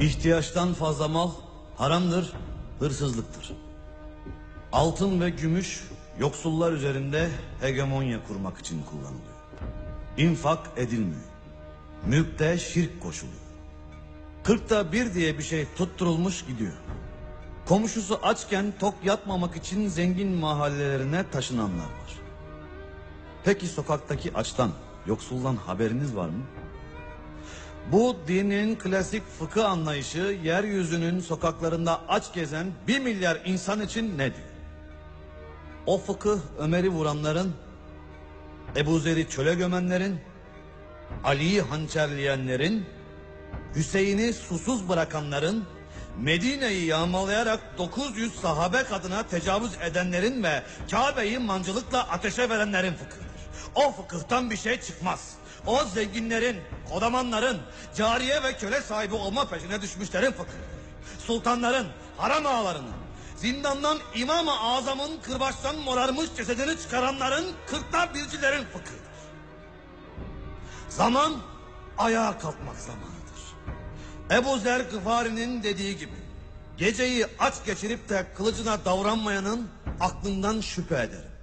İhtiyaçtan fazla mal haramdır, hırsızlıktır. Altın ve gümüş yoksullar üzerinde hegemonya kurmak için kullanılıyor. İnfak edilmiyor. Mülkte şirk koşuluyor. Kırkta bir diye bir şey tutturulmuş gidiyor. Komşusu açken tok yatmamak için zengin mahallelerine taşınanlar var. Peki sokaktaki açtan, yoksuldan haberiniz var mı? Bu dinin klasik fıkıh anlayışı yeryüzünün sokaklarında aç gezen bir milyar insan için ne diyor? O fıkıh Ömer'i vuranların, Ebu Zer'i çöle gömenlerin, Ali'yi hançerleyenlerin, Hüseyin'i susuz bırakanların, Medine'yi yağmalayarak 900 sahabe kadına tecavüz edenlerin ve Kabe'yi mancılıkla ateşe verenlerin fıkhıdır. O fıkıhtan bir şey çıkmaz. O zenginlerin, kodamanların, cariye ve köle sahibi olma peşine düşmüşlerin fıkhıdır. Sultanların, haram ağalarının, zindandan İmam-ı Azam'ın kırbaçtan morarmış cesedini çıkaranların, kırkta bircilerin fıkhıdır. Zaman ayağa kalkmak zamanıdır. Ebu Zer Gıfari'nin dediği gibi geceyi aç geçirip de kılıcına davranmayanın aklından şüphe ederim.